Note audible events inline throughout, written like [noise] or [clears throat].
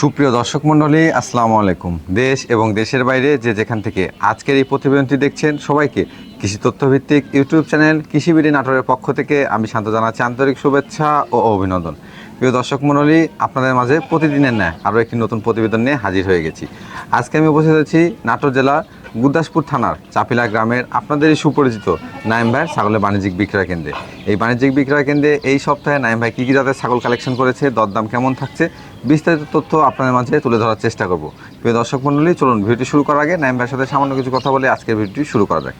সুপ্রিয় দর্শক মণ্ডলী, আসসালামু আলাইকুম। দেশ এবং দেশের বাইরে যে যেখান থেকে আজকের এই প্রতিবেদনটি দেখছেন, সবাইকে কৃষি তথ্যভিত্তিক ইউটিউব চ্যানেল কৃষিবিড়ি নাটোরের পক্ষ থেকে আমি শান্ত জানাচ্ছি আন্তরিক শুভেচ্ছা ও অভিনন্দন। প্রিয় দর্শক মণ্ডলী, আপনাদের মাঝে প্রতিদিনের ন্যায় আরও একটি নতুন প্রতিবেদন নিয়ে হাজির হয়ে গেছি। আজকে আমি উপস্থিত আছি নাটোর জেলা গুরদাসপুর থানার চাপিলা গ্রামের আপনাদেরই সুপরিচিত নাইম ভাইয়ের ছাগলের বাণিজ্যিক বিক্রয় কেন্দ্রে। এই বাণিজ্যিক বিক্রয় কেন্দ্রে এই সপ্তাহে নাইম ভাই কী কী জাতের ছাগল কালেকশন করেছে, দরদাম কেমন থাকছে বিস্তারিত তথ্য আপনাদের মাঝে তুলে ধরার চেষ্টা করব। প্রিয় দর্শক মণ্ডলী চলুন ভিডিওটি শুরু করার আগে নাইম ভাইয়ের সাথে সামান্য কিছু কথা বলে আজকের ভিডিওটি শুরু করা যাক।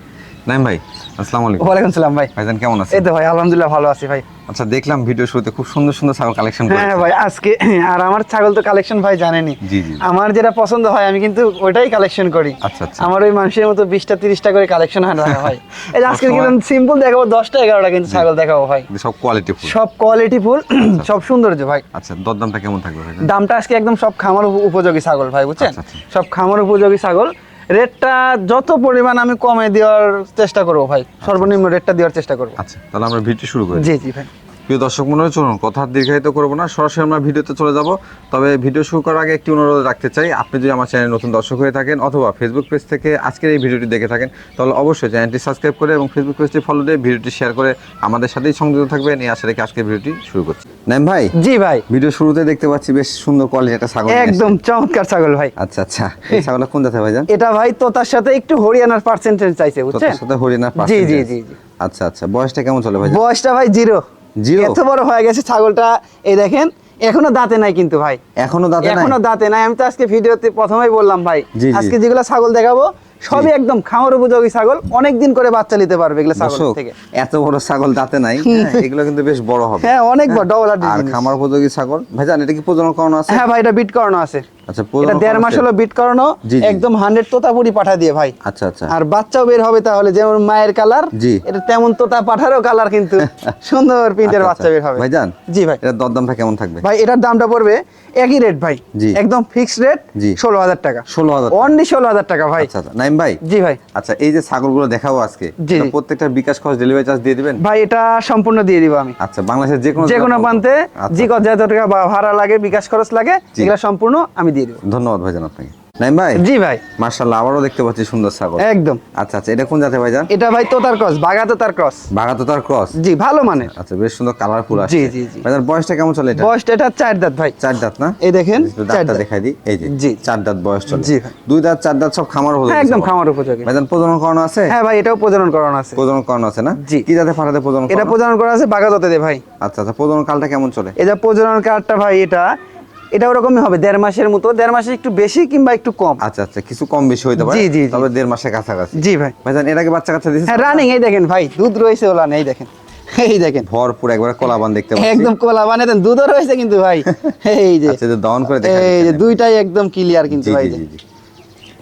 নাইম ভাই আসসালামু আলাইকুম। ওয়ালাইকুম সালাম ভাই। ভাইজান কেমন আছেন? এই তো ভাই আলহামদুলিল্লাহ ভালো আছি ভাই। আচ্ছা দেখলাম ভিডিও শুরুতে খুব সুন্দর সুন্দর ছাগল কালেকশন হ্যাঁ ভাই আজকে আর আমার ছাগল তো কালেকশন ভাই জানেনি জি, জি। আমার যেটা পছন্দ হয় আমি কিন্তু ওইটাই কালেকশন করি। আচ্ছা, আচ্ছা। আমার ওই মানুষের মতো বিশটা তিরিশটা করে কালেকশন হয় না ভাই। [laughs] এই আজকে সবসময়- কিন্তু সিম্পল দেখাবো দশটা এগারোটা কিন্তু ছাগল দেখাবো ভাই। সব কোয়ালিটি ফুল। সব কোয়ালিটি ফুল [clears throat] সব সৌন্দর্য ভাই। আচ্ছা দরদামটা কেমন থাকবে দামটা আজকে একদম সব খামার উপযোগী ছাগল ভাই বুঝছেন? আচ্ছা, আচ্ছা। সব খামার উপযোগী ছাগল। রেটটা যত পরিমাণ আমি কমে দেওয়ার চেষ্টা করব ভাই সর্বনিম্ন রেটটা দেওয়ার চেষ্টা করব। আচ্ছা তাহলে আমরা ভিডিও শুরু করি জি জি ভাই। প্রিয় দর্শক মনে হয় চলুন কথা দীর্ঘায়িত করব না। সরাসরি আমরা ভিডিওতে চলে যাব। তবে ভিডিও শুরু করার আগে একটি অনুরোধ রাখতে চাই আপনি যদি আমার চ্যানেল নতুন দর্শক হয়ে থাকেন অথবা ফেসবুক পেজ থেকে আজকের এই ভিডিওটি দেখে থাকেন তাহলে অবশ্যই চ্যানেলটি সাবস্ক্রাইব করে এবং ফেসবুক পেজটি ফলো দিয়ে ভিডিওটি শেয়ার করে আমাদের সাথেই সংযুক্ত থাকবেন। এই আশা রেখে আজকের ভিডিওটি শুরু করছি। নাম ভাই জি ভাই। ভিডিও শুরুতে দেখতে পাচ্ছি বেশ সুন্দর কোয়ালিটি একটা ছাগল একদম চমৎকার ছাগল ভাই। আচ্ছা আচ্ছা। এই ছাগলটা কোন জাতের ভাইজান? এটা ভাই তোতার সাথে একটু হরিয়ানার পার্সেন্টেজ চাইছে বুঝছেন? তোতার সাথে হরিয়ানার জি জি জি জি। আচ্ছা আচ্ছা। বয়সটা কেমন চলে ভাই বয়সটা ভাই জিরো? এত বড় হয়ে গেছে ছাগলটা এই দেখেন এখনও দাঁতে নাই কিন্তু ভাই। এখনও দাঁতে নাই? এখনও দাঁতে নাই। আমি তো আজকে ভিডিওতে প্রথমেই বললাম ভাই। আজকে যেগুলো ছাগল দেখাবো সবই একদম খামার উপযোগী ছাগল অনেক দিন করে বাচ্চা নিতে পারবে এগুলো ছাগল থেকে। এত বড় ছাগল দাঁতে নাই হ্যাঁ, এগুলো কিন্তু বেশ বড় হবে। হ্যাঁ অনেক বড় ডবল আর আর খামার উপযোগী ছাগল। ভাইজান এটা কি প্রজনন করানো আছে? হ্যাঁ ভাই এটা বিট করানো আছে। আচ্ছা এটা দেড় মাস হলো বিট করানো। একদম হান্ড্রেড তোতাপুরি পাঠা দিয়ে ভাই। আচ্ছা আচ্ছা। আর বাচ্চাও বের হবে তাহলে যেমন মায়ের কালার জি। এটা তেমন তোতা পাঠারও কালার কিন্তু [laughs] সুন্দর প্রিন্টের আচ্ছা, বাচ্চা বের হবে। ভাইজান জি ভাই। এটা দরদামটা কেমন থাকবে? ভাই এটার দামটা পড়বে একই রেট ভাই। জি। একদম ফিক্সড রেট। ষোলো হাজার টাকা। ষোলো হাজার অনলি ষোলো হাজার টাকা ভাই। আচ্ছা আচ্ছা। নাইম ভাই? জি ভাই। আচ্ছা এই যে ছাগলগুলো দেখাবো আজকে। প্রত্যেকটা বিকাশ খরচ ডেলিভারি চার্জ দিয়ে দিবেন? ভাই এটা সম্পূর্ণ দিয়ে দিব আমি। আচ্ছা বাংলাদেশের যে কোনো যে কোনো প্রান্তে যে কত যত টাকা বা ভাড়া লাগে বিকাশ খরচ লাগে। এগুলো সম্পূর্ণ আমি দিয়ে দিব। ধন্যবাদ ভাইজান আপনাকে। নাইম ভাই? জি ভাই। আবারও দেখতে পাচ্ছি সুন্দর ছাগল। একদম। আচ্ছা আচ্ছা এটা কোন জাতে ভাইজান এটা ভাই তোতার ক্রস বাগা তোতার ক্রস। বাঘাতো তার ক্রস? জি ভালো মানের। আচ্ছা বেশ সুন্দর কালারফুল আছে জি, জি, জি। ভাইজান বয়সটা কেমন চলে এটা? বয়সটা এটা চার দাঁত ভাই। চার দাঁত না? এই দেখেন দাঁতটা দেখাই দিই। এই যে জি। চার দাঁত বয়স চলে। জি দুই দাঁত চার দাঁত সব খামার হলো হ্যাঁ একদম খামার উপযোগী। ভাইজান প্রজনন করানো আছে? হ্যাঁ ভাই এটাও প্রজনন করানো আছে। প্রজনন করানো আছে না? জি। কি জাতে পাঠাতে প্রজনন এটা প্রজনন করা আছে বাগা তোতে দে ভাই। আচ্ছা আচ্ছা প্রজনন কালটা কেমন চলে? এটা প্রজনন কার্ডটা ভাই এটা এটা ওরকমই হবে দেড় মাসের মতো দেড় মাসে একটু বেশি কিংবা একটু কম। আচ্ছা আচ্ছা কিছু কম বেশি হইতে পারে? জি, জি। তবে দেড় মাসের কাছাকাছি। জি ভাই। ভাইজান এর আগে বাচ্চা কাচ্চা দিয়েছে হ্যাঁ রানিং এই দেখেন ভাই দুধ রয়েছে ওলা নেই দেখেন এই দেখেন। ভরপুর একবার কলাবান দেখতে পাচ্ছি। একদম কলাবান এতেন দুধও রয়েছে কিন্তু ভাই এই যে। আচ্ছা দহন করে দেখেন এই যে দুইটাই একদম ক্লিয়ার কিন্তু ভাই জি জি।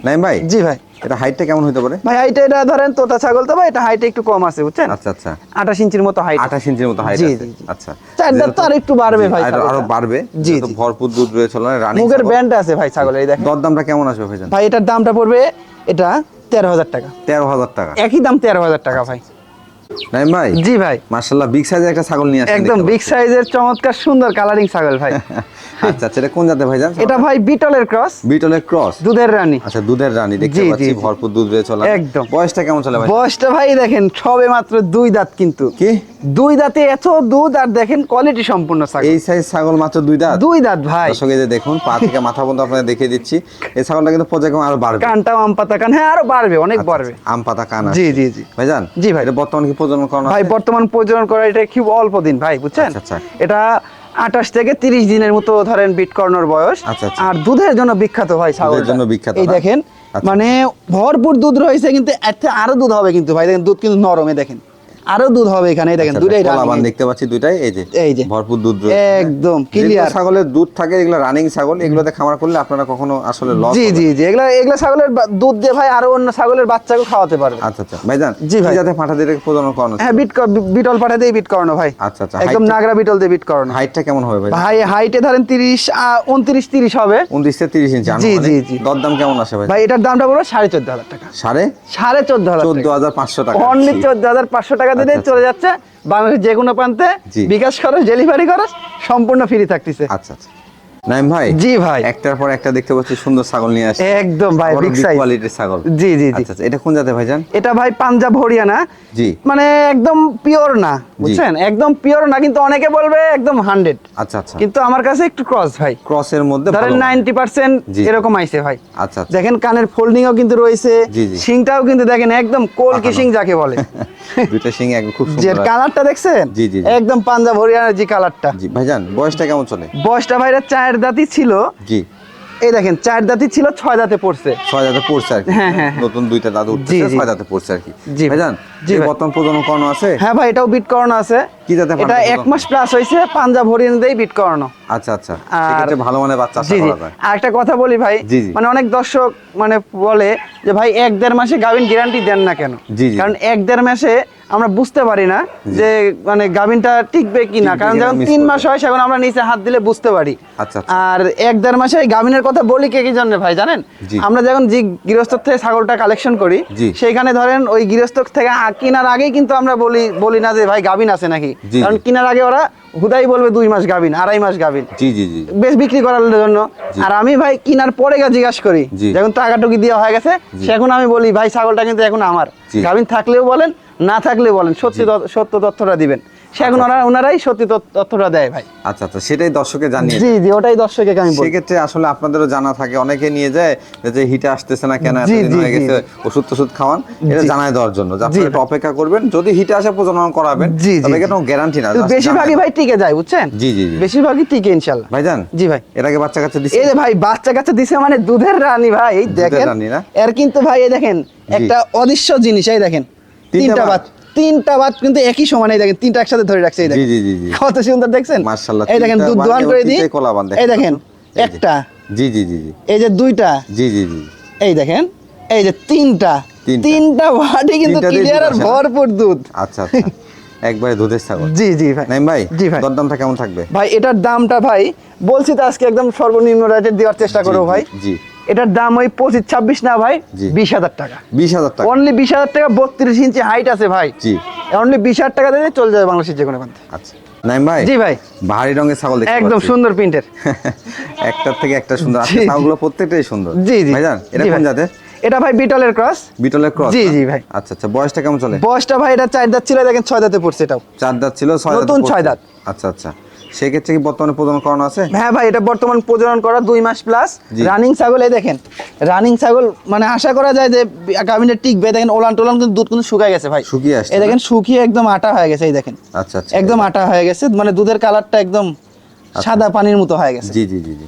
নাইম ভাই? জি ভাই। এটা হাইটটা কেমন হতে পারে? ভাই হাইটটা এটা ধরেন তোতা ছাগল তো ভাই এটা হাইট একটু কম আছে বুঝছেন? আচ্ছা আচ্ছা। আঠাশ ইঞ্চির মতো হাইট আঠাশ ইঞ্চির মতো হাইট আছে। আচ্ছা। চার তো আর একটু বাড়বে ভাই আরো- বাড়বে জি, ভরপুর দুধ রয়েছে রানিং মুখের ব্যান্ড আছে ভাই ছাগলের এই দেখেন। দরদামটা কেমন আসবে ভাই ভাই এটার দামটা পড়বে এটা তেরো হাজার টাকা। তেরো হাজার টাকা। একই দাম তেরো হাজার টাকা ভাই। নাইম ভাই? জি ভাই। মার্শাল্লাহ বিগ সাইজের একটা ছাগল নিয়ে আসেন একদম বিগ সাইজের চমৎকার সুন্দর কালারিং ছাগল ভাই। [laughs] আচ্ছা আচ্ছা এটা কোন জাতের ভাইজান এটা ভাই বিটলের ক্রস বিটলের ক্রস দুধের রানী। আচ্ছা দুধের রানী দেখতে পাচ্ছি ভরপুর দুধ রয়েছে চলা। একদম। বয়সটা কেমন চলে ভাই? বয়সটা ভাই দেখেন সবে মাত্র দুই দাঁত কিন্তু। কি? দুই দাঁতে এত দুধ আর দেখেন কোয়ালিটি সম্পূর্ণ ছাগল। এই সাইজ ছাগল মাত্র দুই দাঁত? দুই দাঁত ভাই। দর্শক এই যে দেখুন পা থেকে মাথা পর্যন্ত আপনাদের দেখিয়ে দিচ্ছি। এই ছাগলটা কিন্তু পর্যায়ক্রমে আরও বাড়বে। কানটা আম পাতা কান হ্যাঁ আরও বাড়বে অনেক আচ্ছা, বাড়বে। আচ্ছা, আম পাতা কান জি। জি জি। ভাইজান জি ভাই। এটা বর্তমানে কি প্রজনন করানো ভাই বর্তমান প্রজনন করা এটা খুব অল্প দিন ভাই বুঝছেন আচ্ছা, আচ্ছা। এটা আঠাশ থেকে তিরিশ দিনের মতো ধরেন বিট করানোর বয়স আচ্ছা। আর দুধের জন্য বিখ্যাত ভাই ছাগলের জন্য বিখ্যাত এই দেখেন। মানে ভরপুর দুধ রয়েছে কিন্তু এর থেকে আরও দুধ হবে কিন্তু ভাই দেখেন দুধ কিন্তু নরমে দেখেন আরও দুধ হবে এখানে এই দেখেন আচ্ছা, দুটাই running। দেখতে পাচ্ছি দুইটাই এই যে এই যে। ভরপুর দুধ রয়েছে। একদম ক্লিয়ার ছাগলের দুধ থাকে এগুলো রানিং ছাগল এগুলোতে খামার করলে আপনারা কখনো আসলে লস জি জি জি এগুলা এগুলা ছাগলের দুধ দিয়ে ভাই আরও অন্য ছাগলের বাচ্চাকে খাওয়াতে পারবে। আচ্ছা আচ্ছা ভাইজান জি ভাই। জাতে পাঠা দিয়ে প্রজনন করানো হ্যাঁ বিট বিটল পাঠা দিয়ে বিট করানো ভাই। আচ্ছা আচ্ছা একদম নাগরা বিটল দিয়ে বিট করানো। হাইটটা কেমন হবে ভাই ভাই হাইটে ধরেন তিরিশ উনত্রিশ তিরিশ হবে। উনত্রিশ থেকে তিরিশ ইঞ্চি জি। জি, জি। দরদাম কেমন আসে ভাই ভাই এটার দামটা চোদ্দ হাজার টাকা। সাড়ে? সাড়ে চোদ্দ হাজার চোদ্দ হাজার পাঁচশো টাকা। অনলি চোদ্দ হাজার পাঁচশো টাকা আচ্ছা, চলে যাচ্ছে বাংলাদেশের যে কোনো প্রান্তে বিকাশ খরচ ডেলিভারি খরচ সম্পূর্ণ ফ্রি থাকতেছে। আচ্ছা আচ্ছা। নাইম ভাই জি ভাই। একটার পর একটা দেখতে পাচ্ছি সুন্দর ছাগল নিয়ে আসছে। একদম ভাই বিগ সাইজ কোয়ালিটির ছাগল। জি জি জি। আচ্ছা আচ্ছা এটা কোন জাতে ভাইজান এটা ভাই পাঞ্জাব হরিয়ানা। জি। মানে একদম পিওর না বুঝছেন? একদম পিওর না কিন্তু অনেকে বলবে একদম হান্ড্রেড আচ্ছা আচ্ছা। কিন্তু আমার কাছে একটু ক্রস ভাই। ক্রসের মধ্যে ধরেন ভালো। নাইনটি পার্সেন্ট জি। এরকম আইছে ভাই। আচ্ছা আচ্ছা। দেখেন কানের ফোল্ডিংও কিন্তু রয়েছে জি। কিন্তু দেখেন একদম কোল। কিসিং যাকে বলে। [laughs] দুইটা সিং একদম খুব যে কালারটা দেখছেন? জি, জি, জি। একদম পাঞ্জাব হরিয়ানার যে কালারটা। জি ভাইজান বয়সটা কেমন চলে? বয়সটা ভাইরা চায়ের দাঁতই ছিল। জি। এই দেখেন চার দাঁতই ছিল ছয় দাঁতে পড়ছে ছয় দাঁতে পড়ছে আর কি হ্যাঁ, হ্যাঁ, হ্যাঁ। নতুন দুইটা দাঁত উঠছে। ছয় দাঁতে পড়ছে আর কি জি ভাই। ভাইজান জি। বর্তমান প্রজনন করানো আছে হ্যাঁ ভাই এটাও বিট করানো আছে কি জাতে এটা এক মাস প্লাস হয়েছে পাঞ্জাব হরিয়ানাতেই বিট করানো আচ্ছা আচ্ছা আর- ভালো মানে বাচ্চা আশা জি জি করা যায় আর একটা কথা বলি ভাই। মানে অনেক দর্শক মানে বলে যে ভাই এক দেড় মাসে গাভিন গ্যারান্টি দেন না কেন জি। কারণ এক দেড় মাসে আমরা বুঝতে পারি না যে মানে গাভিনটা টিকবে কি না। কারণ যখন তিন মাস হয় সেখন আমরা নিচে হাত দিলে বুঝতে পারি। আচ্ছা, আচ্ছা। আর এক দেড় মাসে গাভিনের কথা বলি কে কি জানে ভাই জানেন? আমরা যখন যে গৃহস্থ থেকে ছাগলটা কালেকশন করি। সেইখানে ধরেন ওই গৃহস্থ থেকে কেনার আগেই কিন্তু আমরা বলি বলি না যে ভাই গাভিন আছে নাকি? কারণ। কেনার আগে ওরা হুদাই বলবে দুই মাস গাভিন আড়াই মাস গাভিন। জি জি জি। বেশ বিক্রি করার জন্য। আর আমি ভাই কিনার পরে গা জিজ্ঞাসা করি। যখন টাকাটুকি দেওয়া হয়ে গেছে। সেখন আমি বলি ভাই ছাগলটা কিন্তু এখন আমার। গাভিন থাকলেও বলেন না থাকলে বলেন সত্যি সত্য তথ্যটা দিবেন। সেখন ওনারা ওনারাই সত্যি তথ্যটা দেয় ভাই। আচ্ছা আচ্ছা সেটাই দর্শকে জানিয়ে জি জি ওটাই দর্শকে আমি বলি। সেক্ষেত্রে আসলে আপনাদেরও জানা থাকে অনেকে নিয়ে যায় যে হিটে আসতেছে না কেন এতদিন হয়ে গেছে ওষুধ টষুধ খাওয়ান এটা জানায় দেওয়ার জন্য যে একটু অপেক্ষা করবেন যদি হিটে আসে প্রজনন করাবেন তবে কোনো গ্যারান্টি না বেশিরভাগই ভাই টিকে যায় বুঝছেন? জি, জি। বেশিরভাগই টিকে ইনশাল্লাহ ভাইজান জি ভাই। এর আগে বাচ্চা কাচ্চা দিচ্ছে এই যে ভাই বাচ্চা কাচ্চা দিছে মানে দুধের রানী ভাই এই দেখেন রানী না? এর কিন্তু ভাই এই দেখেন একটা অদৃশ্য জিনিস এই দেখেন তিনটা বাত? তিনটা বাত কিন্তু একই সমানে এই দেখেন তিনটা একসাথে ধরে রাখছে এই দেখেন। জি জি জি কত সুন্দর দেখছেন? মাশাআল্লাহ, এই দেখেন দুধ দোয়ান করে দিই। এই দেখেন। একটা। জি জি জি জি। এই যে দুইটা। জি জি জি এই দেখেন এই যে তিনটা। তিনটা। তিনটা কিন্তু ক্লিয়ার আর ভরপুর দুধ। আচ্ছা আচ্ছা। একবারে দুধের ছাগল। জি জি ভাই। নাইম ভাই জি ভাই। দরদামটা কেমন থাকবে? ভাই এটার দামটা ভাই বলছি তো আজকে একদম সর্বনিম্ন রেটে দেওয়ার চেষ্টা করব ভাই। জি। এটার দাম ওই পঁচিশ ছাব্বিশ না ভাই। বিশ হাজার টাকা। বিশ হাজার টাকা। অনলি বিশ হাজার টাকা বত্রিশ ইঞ্চি হাইট আছে ভাই। জি। অনলি বিশ হাজার টাকা দিয়ে চলে যাবে বাংলাদেশের যে কোনো প্রান্তে। আচ্ছা। নাইম ভাই জি ভাই। ভারী রঙের ছাগল একদম সুন্দর প্রিন্টের [laughs] একটার থেকে একটা সুন্দর। জি। ছাগলগুলো প্রত্যেকটাই সুন্দর। জি জি। ভাইজান এটা জি কোন জাতের? এটা ভাই বিটলের ক্রস বিটলের ক্রস জি, জি ভাই। আচ্ছা আচ্ছা বয়সটা কেমন চলে? বয়সটা ভাই এটা চার দাঁত ছিল দেখেন ছয় দাঁতে পড়ছে এটাও। চার দাঁত ছিল ছয় দাঁতে নতুন ছয় দাঁত। আচ্ছা আচ্ছা। সেক্ষেত্রে কি বর্তমানে প্রজনন করানো আছে? হ্যাঁ ভাই এটা বর্তমান প্রজনন করা দুই মাস প্লাস রানিং ছাগল এই দেখেন রানিং ছাগল মানে আশা করা যায় যে গাভিনে টিকবে। দেখেন ওলান টোলান কিন্তু দুধ কিন্তু শুকায় গেছে ভাই। শুকিয়ে আসছে এই দেখেন শুকিয়ে একদম আটা হয়ে গেছে এই দেখেন। আচ্ছা আচ্ছা। একদম আটা হয়ে গেছে মানে দুধের কালারটা একদম সাদা পানির মতো হয়ে গেছে। জি জি জি জি।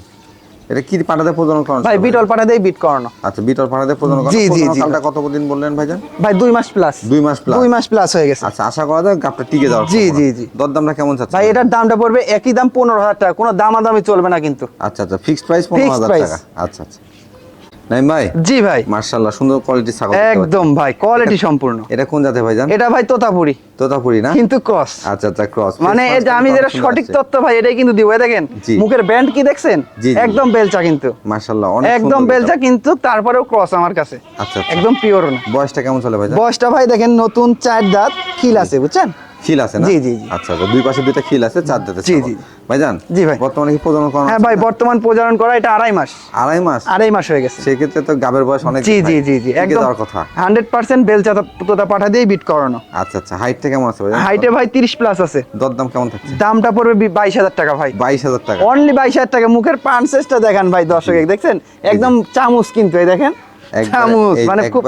এটা কি পাটাতে প্রজনন করানো ভাই বিটল পাঠাতে বিট করানো। আচ্ছা বিটল পাটাতে প্রজনন করানো। জি, জি। কালটা কত দিন বললেন ভাইজান? ভাই দুই মাস প্লাস দুই মাস প্লাস দুই মাস প্লাস হয়ে গেছে। আচ্ছা আশা করা যায় গাপটা টিকে যাওয়ার জি। জি, জি। দরদামটা কেমন চাচ্ছে ভাই এটার দামটা পড়বে একই দাম পনেরো হাজার টাকা। কোনো দামাদামি চলবে না কিন্তু। আচ্ছা আচ্ছা ফিক্সড প্রাইস পনেরো হাজার। টাকা। আচ্ছা আচ্ছা। ভাই? জি ভাই। সুন্দর ছাগল একদম ভাই কোয়ালিটি সম্পূর্ণ। এটা কোন জাতে ভাইজান এটা ভাই তোতাপুরি। তোতাপুরি না? কিন্তু ক্রস আচ্ছা আচ্ছা ক্রস মানে এই আমি যেটা সঠিক তথ্য ভাই এটাই কিন্তু দিব। দেখেন মুখের ব্যান্ড কি দেখছেন। একদম বেলচা কিন্তু। অনেক একদম বেলচা কিন্তু তারপরেও ক্রস আমার কাছে। আচ্ছা আচ্ছা। একদম পিওর না। বয়সটা কেমন চলে ভাইজান বয়সটা ভাই দেখেন নতুন চার দাঁত খিল আছে বুঝছেন? খিল আছে না? জি, জি। আচ্ছা দুই পাশে দুইটা খিল আছে চার দাঁতে জি। জি। ভাইজান জি ভাই। বর্তমানে কি প্রজনন করানো হ্যাঁ ভাই বর্তমান প্রজনন করা এটা আড়াই মাস। আড়াই মাস? আড়াই মাস হয়ে গেছে। সেক্ষেত্রে তো গাবের বয়স অনেক জি জি জি জি একদম। কথা। হান্ড্রেড পার্সেন্ট বেলচা তোতা পাঠা দিয়ে বিট করানো। আচ্ছা আচ্ছা হাইটটা কেমন আছে ভাইজান? হাইটে ভাই তিরিশ প্লাস আছে। দরদাম কেমন থাকছে? দামটা পড়বে বি- বাইশ হাজার টাকা ভাই। বাইশ হাজার টাকা। অনলি বাইশ হাজার টাকা। মুখের পানসেসটা দেখান ভাই দর্শক দেখছেন? একদম চামচ কিন্তু এই দেখেন। চামচ মানে খুব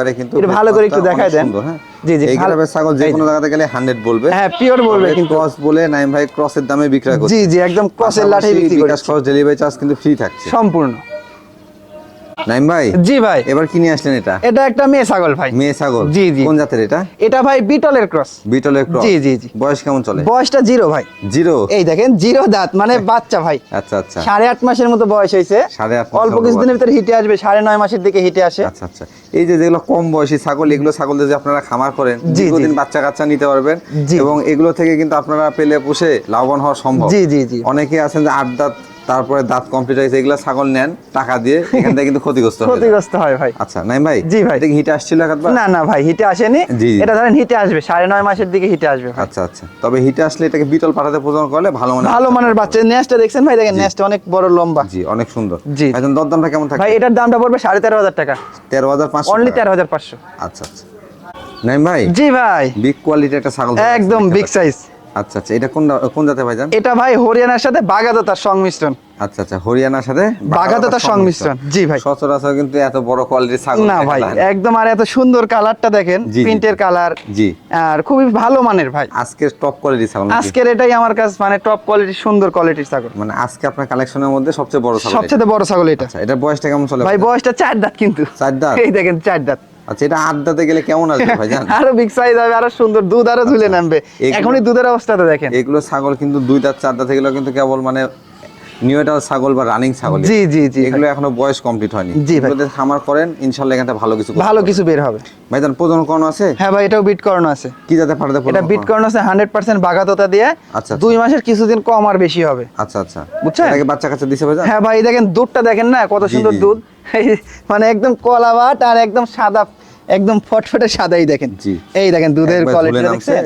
ভালো করে একটু ব্যাপারটা দেখায় দেন। হ্যাঁ। জি জি এই গ্রামের ছাগল যে কোনো জায়গাতে গেলে হান্ড্রেড বলবে। হ্যাঁ পিওর বলবে। কিন্তু ক্রস বলে নাইম ভাই ক্রসের দামে বিক্রয় করছে। জি জি একদম ক্রসের লাঠি বিক্রি করে বিকাশ ডেলিভারি চার্জ কিন্তু ফ্রি থাকছে। সম্পূর্ণ। নাইম ভাই? জি ভাই। এবার কি নিয়ে আসলেন এটা? এটা একটা মেয়ে ছাগল ভাই। মেয়ে ছাগল? জি, জি। কোন জাতের এটা? এটা ভাই বিটলের ক্রস। বিটলের ক্রস? জি, জি, জি। বয়স কেমন চলে? বয়সটা জিরো ভাই। জিরো? এই দেখেন জিরো দাঁত মানে [laughs] বাচ্চা ভাই। আচ্ছা আচ্ছা। সাড়ে আট মাসের মতো বয়স হয়েছে। সাড়ে আট অল্প কিছুদিনের ভিতরে হিটে আসবে সাড়ে নয় মাসের দিকে হিটে আসে। আচ্ছা আচ্ছা। এই যে যেগুলো কম বয়সী ছাগল এগুলো ছাগল যে আপনারা খামার করেন। দীর্ঘদিন বাচ্চা কাচ্চা নিতে পারবেন। এবং এগুলো থেকে কিন্তু আপনারা পেলে পুষে লাভবান হওয়া সম্ভব। জি, জি, জি। অনেকে আছেন যে আট দাঁত তারপরে দাঁত কমপ্লিট হয়েছে এগুলো ছাগল নেন টাকা দিয়ে এখান থেকে কিন্তু ক্ষতিগ্রস্ত ক্ষতিগ্রস্ত হয় ভাই। আচ্ছা নাই ভাই জি ভাই। এটা হিটে আসছিল একবার না না ভাই হিটে আসেনি। এটা ধরেন হিটে আসবে সাড়ে নয় মাসের দিকে হিটে আসবে আচ্ছা আচ্ছা। তবে হিটে আসলে এটাকে বিটল পাঠাতে প্রদান করলে ভালো মানে ভালো মানের বাচ্চা। নেস্টটা দেখছেন ভাই? দেখেন নেস্ট অনেক বড় লম্বা। জি অনেক সুন্দর। জি। এখন দরদামটা কেমন থাকে ভাই এটার দামটা পড়বে সাড়ে তেরো হাজার টাকা। তেরো হাজার পাঁচশো। অনলি। তেরো হাজার পাঁচশো। আচ্ছা আচ্ছা। নাইম ভাই জি ভাই। বিগ কোয়ালিটি একটা ছাগল একদম বিগ সাইজ। আচ্ছা আচ্ছা এটা কোন কোন জাতে ভাইজান? এটা ভাই হরিয়ানার সাথে বাগাদতার সংমিশ্রণ। আচ্ছা আচ্ছা হরিয়ানার সাথে বাগাদতার সংমিশ্রণ। জি ভাই। সচরাচর কিন্তু এত বড় কোয়ালিটির ছাগল না ভাই একদম আর এত সুন্দর কালারটা দেখেন। প্রিন্টের কালার। জি। আর খুবই ভালো মানের ভাই। আজকে টপ কোয়ালিটির ছাগল? আজকের এটাই আমার কাছে মানে টপ কোয়ালিটির সুন্দর কোয়ালিটির ছাগল। মানে আজকে আপনার কালেকশনের মধ্যে সবচেয়ে বড় ছাগল সবচেয়ে বড় ছাগল এটা। আচ্ছা এটা বয়সটা কেমন চলে ভাই বয়সটা চার দাঁত কিন্তু। চার দাঁত? এই দেখেন চার দাঁত। আচ্ছা এটা আড্ডাতে গেলে কেমন আসবে ভাইজান [laughs] আরও বিগ সাইজ হবে আরও সুন্দর দুধ আরও ঝুলে নামবে। এখনই দুধের অবস্থাটা দেখেন। এগুলো ছাগল কিন্তু দুই দাঁত চার দাঁত এগুলো কিন্তু কেবল মানে নিউটাল ছাগল বা রানিং ছাগল জি জি জি এগুলো এখনও বয়স কমপ্লিট হয়নি। জি ভাই। খামার করেন ইনশাল্লাহ এখানে ভালো কিছু ভালো কিছু বের হবে। ভাইজান প্রজনন কোন আছে? হ্যাঁ ভাই এটাও বিট করানো আছে। কি যাতে পাঠাতে এটা বিট করানো আছে হান্ড্রেড পার্সেন্ট বাগাততা দিয়ে আচ্ছা, দুই মাসের কিছুদিন কম আর বেশি হবে। আচ্ছা আচ্ছা। বুঝছেন? এটাকে বাচ্চা কাচ্চা দিছে ভাইজান? হ্যাঁ ভাই দেখেন দুধটা দেখেন না কত সুন্দর। দুধ। মানে একদম কলা বাট আর একদম সাদা একদম ফটফটে সাদাই দেখেন। জি। এই দেখেন দুধের কোয়ালিটি দেখছেন?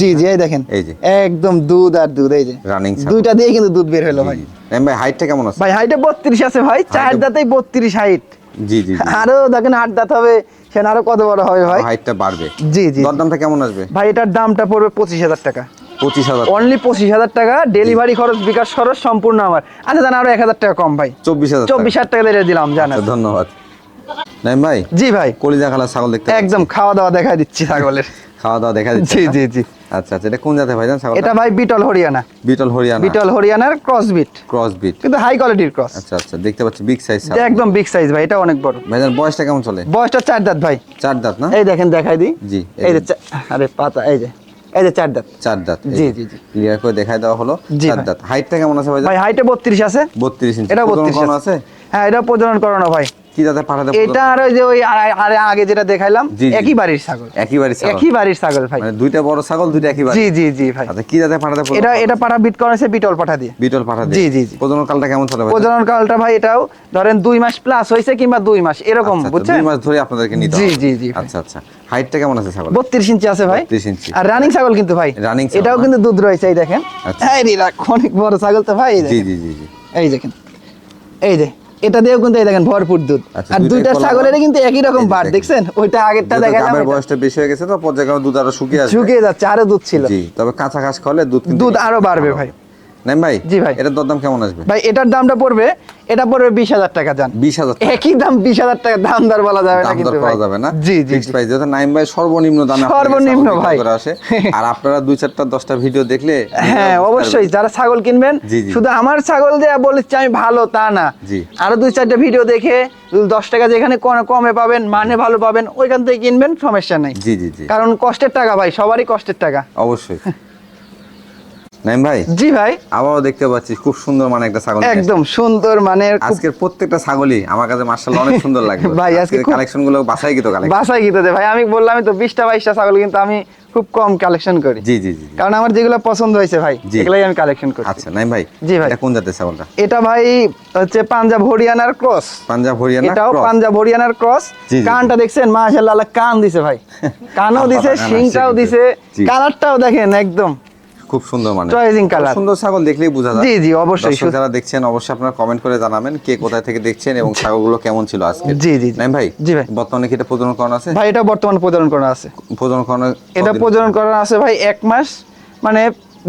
জি জি এই দেখেন। এই যে। একদম দুধ আর দুধ এই যে। রানিং দুইটা দিয়ে কিন্তু দুধ বের হলো ভাই। এম ভাই হাইটটা কেমন আছে? ভাই হাইটে বত্রিশ আছে ভাই চার দাঁতেই বত্রিশ হাইট জি জি। আরও দেখেন আট দাঁত হবে সেখানে আরও কত বড় হবে ভাই? হাইটটা বাড়বে। জি জি। দরদামটা কেমন আসবে? ভাই এটার দামটা পড়বে পঁচিশ হাজার টাকা। পঁচিশ হাজার অনলি পঁচিশ হাজার টাকা ডেলিভারি খরচ বিকাশ খরচ সম্পূর্ণ আমার। আচ্ছা জান আরও এক হাজার টাকা কম ভাই। চব্বিশ হাজার চব্বিশ হাজার টাকা দিলাম জানা। আচ্ছা, ধন্যবাদ। নাইম ভাই জি ভাই। কলিজা খালা ছাগল দেখতে একদম খাওয়া দাওয়া দেখাই দিচ্ছি ছাগলের। খাওয়া দাওয়া দেখা দিচ্ছে জি জি জি। আচ্ছা আচ্ছা এটা কোন জাতে ভাইজান ছাগল এটা ভাই বিটল হরিয়ানা। বিটল হরিয়ানা। বিটল হরিয়ানার ক্রস বিট ক্রস বিট কিন্তু হাই কোয়ালিটির ক্রস আচ্ছা আচ্ছা দেখতে পাচ্ছি বিগ সাইজ একদম বিগ সাইজ ভাই এটা অনেক বড়। ভাইজান বয়সটা কেমন চলে? বয়সটা চার দাঁত ভাই। চার দাঁত না? এই দেখেন দেখাই দিই। জি, এই যে আরে পাতা এই যে এই যে চার দাঁত। চার দাঁত জি, জি, জি। ক্লিয়ার করে দেখাই দেওয়া হলো চার ভাই। দাঁত। হাইটটা কেমন আছে ভাইজান ভাই হাইটে বত্রিশ আছে। বত্রিশ ইঞ্চি। এটা প্রজনন বত্রিশ করানো আছে। আছে? হ্যাঁ এটা প্রজনন করানো ভাই। কি জাতে পাঠাতে এটা আর ওই যে ওই আগে যেটা দেখাইলাম। একই বাড়ির ছাগল। একই বাড়ি ছাগল। একই বাড়ির ছাগল ভাই। মানে দুইটা বড় ছাগল দুইটা একই বাড়ি। জি জি জি ভাই। আচ্ছা কি জাতে পাঠাতে এটা এটা পাঠা বিট করা বিটল পাঠা দিয়ে। বিটল পাঠাতে জি, জি, জি। প্রজনন কালটা কেমন ভাই? প্রজনন কালটা ভাই এটাও ধরেন দুই মাস প্লাস হয়েছে কিংবা দুই মাস এরকম আচ্ছা, আচ্ছা, বুঝছেন? দুই মাস ধরে আপনাদেরকে নিতে জি, জি, জি। আচ্ছা আচ্ছা। হাইটটা কেমন আছে ছাগল বত্রিশ ইঞ্চি আছে ভাই। 32 ইঞ্চি। আর রানিং ছাগল কিন্তু ভাই। ছাগল এটাও কিন্তু দুধ রয়েছে এই দেখেন। এই রে, অনেক বড় ছাগল তো ভাই জি জি জি জি। এই দেখেন। এই যে এটা দিয়েও কিন্তু এই দেখেন ভরপুর দুধ। আচ্ছা, আর দুইটা ছাগলের কিন্তু একই রকম বার দেখছেন? ওইটা আগেরটা দেখেন আমার বয়সটা বেশি হয়ে গেছে তো পর্যায়ক্রমে দুধ আরও শুকিয়ে আসবে। শুকিয়ে যাচ্ছে আরও দুধ ছিল। জি তবে কাঁচা ঘাস খেলে দুধ দুধ আরও বাড়বে ভাই। নেন ভাই জি ভাই। এটার দরদাম কেমন আসবে? ভাই এটার দামটা পড়বে এটা পড়বে বিশ হাজার টাকা যান বিশ হাজার একই দাম বিশ হাজার টাকা দাম দর বলা যাবে না কিন্তু করা যাবে না। জি জি ফিক্সড প্রাইস যেহেতু নাইম ভাই সর্বনিম্ন দামে সর্বনিম্ন ভাই। আসে। আর আপনারা দুই চারটা দশটা ভিডিও দেখলে [laughs] হ্যাঁ অবশ্যই। যারা ছাগল কিনবেন। শুধু আমার ছাগল যে বলেছি আমি ভালো তা না। জি। আরও দুই চারটা ভিডিও দেখে দশ টাকা যেখানে কম- কমে পাবেন মানে ভালো পাবেন ওইখান থেকে কিনবেন সমস্যা নেই। জি জি জি। কারণ কষ্টের টাকা ভাই সবারই কষ্টের টাকা। অবশ্যই। [laughs] নাইম ভাই? জি ভাই। আবারও দেখতে পাচ্ছি খুব সুন্দর মানে একটা ছাগল একদম সুন্দর মানে আজকের প্রত্যেকটা ছাগলই আমার কাছে মার্শাল্লাহ অনেক সুন্দর লাগে [laughs] ভাই, আজকে কালেকশনগুলো বাসাই কালেকশন ভাই আমি বললামই তো বিশটা বাইশটা ছাগল কিন্তু আমি খুব কম কালেকশন করি। জি জি জি। কারণ আমার যেগুলো পছন্দ হয়েছে ভাই। এগুলাই আমি কালেকশন করি আচ্ছা নাইম ভাই জি ভাই। কোন জাতের ছাগলটা? এটা ভাই হচ্ছে পাঞ্জাব হরিয়ানার ক্রস। পাঞ্জাব হরিয়ানা এটাও পাঞ্জাব হরিয়ানার ক্রস। কানটা দেখছেন? মাশাআল্লাহ কান দিছে ভাই। [laughs] কানও দিছে শিংটাও দিছে। কালারটাও দেখেন একদম। খুব সুন্দর মানে। Choosing colour। সুন্দর ছাগল দেখলেই বোঝা যায়। জি, জি, অবশ্যই। যারা দেখছেন অবশ্যই আপনারা কমেন্ট করে জানাবেন কে কোথায় থেকে দেখছেন এবং ছাগলগুলো কেমন ছিল আজকে। জি, জি। নাইম ভাই জি ভাই। বর্তমানে কি এটা প্রজনন করানো আছে? ভাই এটা বর্তমান প্রজনন করা আছে। প্রজনন করানো এটা প্রজনন করা আছে ভাই এক মাস। মানে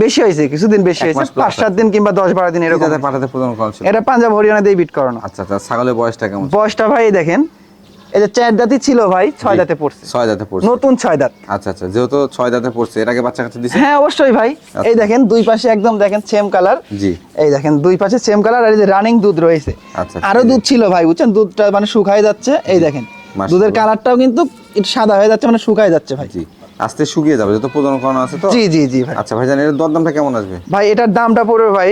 বেশি হয়েছে কিছুদিন বেশি হয়েছে। পাঁচ সাত দিন কিংবা দশ বারো দিন এরকম। পাঠাতে প্রজনন করানো এটা পাঞ্জাব হরিয়ানা দিয়ে বিট করানো। আচ্ছা আচ্ছা ছাগলের বয়সটা কেমন বয়সটা ভাই দেখেন এই যে চার দাঁতই ছিল ভাই ছয়। দাঁতে পড়ছে। ছয় দাঁতে পড়ছে। নতুন ছয় দাঁত। আচ্ছা আচ্ছা যেহেতু ছয় দাঁতে পড়ছে এর আগে বাচ্চা কাচ্চা দিছে? হ্যাঁ অবশ্যই ভাই। এই দেখেন দুই পাশে একদম দেখেন সেম কালার জি। এই দেখেন দুই পাশে সেম কালার আর এই যে রানিং দুধ রয়েছে। আচ্ছা, আরও দুধ ছিল ভাই বুঝছেন? দুধটা মানে শুকায় যাচ্ছে। এই দেখেন দুধের কালারটাও কিন্তু সাদা হয়ে যাচ্ছে মানে শুকায় যাচ্ছে ভাই। জি আস্তে শুকিয়ে যাবে যত প্রজনন করানো আছে তো? জি জি জি ভাই। আচ্ছা ভাইজান এর দরদামটা কেমন আসবে? ভাই এটার দামটা পড়বে ভাই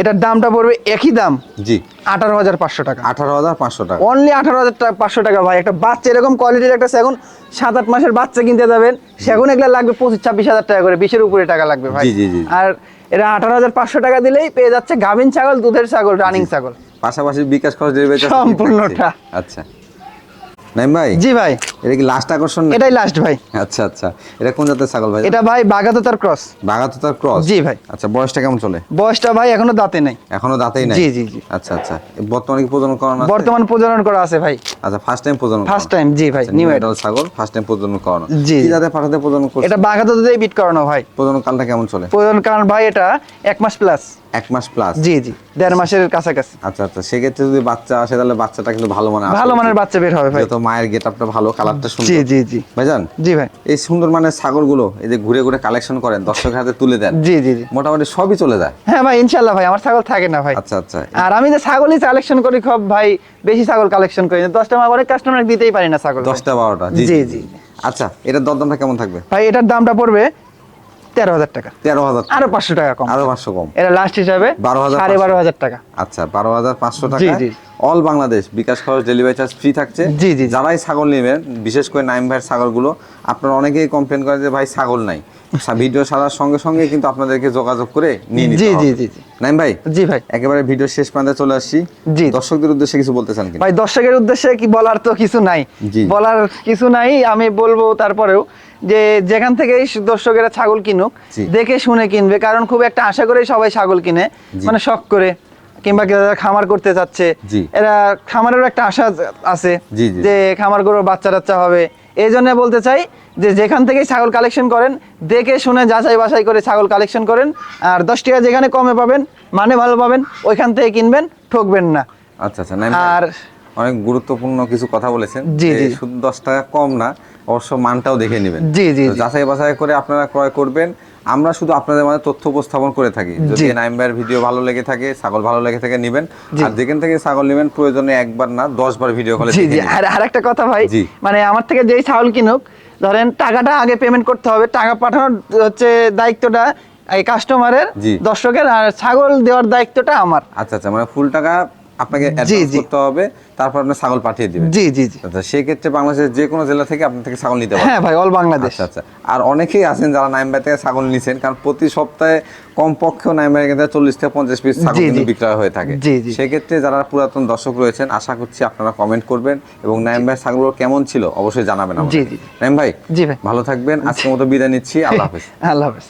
এটার দামটা পড়বে একই দাম। জি। আঠারো হাজার পাঁচশো টাকা। আঠারো হাজার পাঁচশো টাকা। অনলি আঠারো হাজার টাকা পাঁচশো টাকা ভাই। একটা বাচ্চা এরকম কোয়ালিটির একটা সেগুন সাত আট মাসের বাচ্চা কিনতে যাবেন। সেগুন এগুলো লাগবে পঁচিশ ছাব্বিশ হাজার টাকা করে। বিশের উপরে টাকা লাগবে ভাই। জি, জি। আর এটা আঠারো হাজার পাঁচশো টাকা দিলেই পেয়ে যাচ্ছে গাভিন ছাগল দুধের ছাগল রানিং ছাগল। পাশাপাশি বিকাশ খরচ সম্পূর্ণটা। আচ্ছা। নাইম ভাই? জি ভাই। এটা কি লাস্ট আকর্ষণ এটাই লাস্ট ভাই। আচ্ছা আচ্ছা। এটা কোন জাতের ছাগল ভাই? এটা ভাই বাগাততার ক্রস। বাগাততার ক্রস? জি ভাই। আচ্ছা বয়সটা কেমন চলে? বয়সটা ভাই এখনও দাঁতে নেই। এখনও দাঁতেই নাই? জি, জি, জি। আচ্ছা আচ্ছা। বর্তমানে কি প্রজনন করানো আছে? বর্তমান প্রজনন করা আছে ভাই। আচ্ছা ফার্স্ট টাইম প্রজনন ফার্স্ট টাইম জি ভাই নিউ নিউ ছাগল ফার্স্ট টাইম প্রজনন করানো। জি। কি জাতের পাঠাতে প্রজনন করছে এটা বাগাততাতেই বিট করানো ভাই। প্রজনন কালটা কেমন চলে? প্রজনন কারণ ভাই এটা এক মাস প্লাস এক মাস প্লাস জি জি। দেড় মাসের কাছাকাছি। আচ্ছা আচ্ছা। সেক্ষেত্রে যদি বাচ্চা আসে তাহলে বাচ্চাটা কিন্তু ভালো মানে ভালো মানের বাচ্চা বের হবে ভাই। তো মায়ের গেটআপটা ভালো কালারটা জি সুন্দর। জি জি ভাইজান? জি ভাই। এই সুন্দর মানের ছাগলগুলো এই যে ঘুরে ঘুরে কালেকশন করেন দর্শকের হাতে তুলে দেন জি জি জি। মোটামুটি সবই চলে যায়? হ্যাঁ ভাই ইনশাল্লাহ ভাই আমার ছাগল থাকে না ভাই। আচ্ছা আচ্ছা। আর আমি যে ছাগলই কালেকশন করি খুব ভাই বেশি ছাগল কালেকশন করি না। দশটা আমার কাস্টমার দিতেই পারি না ছাগল দশটা বারোটা। জি, জি। আচ্ছা এটার দরদামটা কেমন থাকবে? ভাই এটার দামটা পড়বে তেরো হাজার টাকা। তেরো হাজার আরও পাঁচশো টাকা কম। আরও পাঁচশো কম। এটা লাস্ট হিসাবে 12,500 সাড়ে বারো হাজার টাকা। আচ্ছা বারো হাজার পাঁচশো টাকা। অল বাংলাদেশ বিকাশ খরচ ডেলিভারি চার্জ ফ্রি থাকছে। জি, জি, জি। যারাই ছাগল নেবেন বিশেষ করে নাইম ভাইয়ের ছাগলগুলো আপনারা অনেকেই কমপ্লেন করেন যে ভাই ছাগল নাই। ভিডিও ছাড়ার সঙ্গে সঙ্গে কিন্তু আপনাদেরকে যোগাযোগ করে নিয়ে নিতে জি, জি, জি, জি। নাইম ভাই? জি ভাই। একেবারে ভিডিও শেষ প্রান্তে চলে আসছি জি। দর্শকদের উদ্দেশ্যে কিছু বলতে চান ভাই দর্শকের উদ্দেশ্যে কি বলার তো কিছু নাই। বলার কিছু নাই আমি বলব তারপরেও যে যেখান থেকেই দর্শকেরা ছাগল কিনুক দেখে শুনে কিনবে কারণ খুব একটা আশা করেই সবাই ছাগল কিনে। মানে শখ করে কিংবা যারা খামার করতে চাচ্ছে এরা খামারেরও একটা আশা আছে। যে খামার করে বাচ্চা টাচ্চা হবে এই জন্য বলতে চাই যে যেখান থেকেই ছাগল কালেকশন করেন দেখে শুনে যাচাই বাছাই করে ছাগল কালেকশন করেন আর দশ টাকা যেখানে কমে পাবেন মানে ভালো পাবেন ওইখান থেকে কিনবেন ঠকবেন না আচ্ছা আচ্ছা আর অনেক গুরুত্বপূর্ণ কিছু কথা বলেছেন জি, জি। শুধু দশ টাকা কম না অবশ্য মানটাও দেখে নেবেন জি, জি। যাচাই বাছাই করে আপনারা ক্রয় করবেন আমরা শুধু আপনাদের মাঝে তথ্য উপস্থাপন করে থাকি যদি জি। নাইম ভাইয়ের ভিডিও ভালো লেগে থাকে ছাগল ভালো লেগে থাকে নেবেন আর যেখান থেকে ছাগল নেবেন প্রয়োজনে একবার না দশ বার ভিডিও কলে আর আরেকটা কথা ভাই। মানে আমার থেকে যেই ছাগল কিনুক ধরেন টাকাটা আগে পেমেন্ট করতে হবে টাকা পাঠানোর হচ্ছে দায়িত্বটা এই কাস্টমারের। দর্শকের আর ছাগল দেওয়ার দায়িত্বটা আমার আচ্ছা আচ্ছা মানে ফুল টাকা আপনাকে অ্যাডভান্স করতে হবে তারপর আপনি ছাগল পাঠিয়ে দিবেন। জি জি জি। আচ্ছা সেক্ষেত্রে বাংলাদেশের যে কোনো জেলা থেকে আপনার থেকে ছাগল নিতে পারবেন। হ্যাঁ ভাই অল বাংলাদেশ। আচ্ছা আচ্ছা। আর অনেকেই আছেন যারা নাইমবাই থেকে ছাগল নিছেন কারণ প্রতি সপ্তাহে কম পক্ষেও নাইমবাই কিন্তু চল্লিশ থেকে পঞ্চাশ পিস ছাগল কিন্তু বিক্রয় হয়ে থাকে। জি, জি। সেক্ষেত্রে যারা পুরাতন দর্শক রয়েছেন আশা করছি আপনারা কমেন্ট করবেন এবং নাইমবাই ছাগলগুলো কেমন ছিল অবশ্যই জানাবেন আমাকে। জি, জি। নাইম ভাই জি ভাই। ভালো থাকবেন। আজকের মতো বিদায় নিচ্ছি। আল্লাহ হাফেজ। আল্লাহ হাফেজ।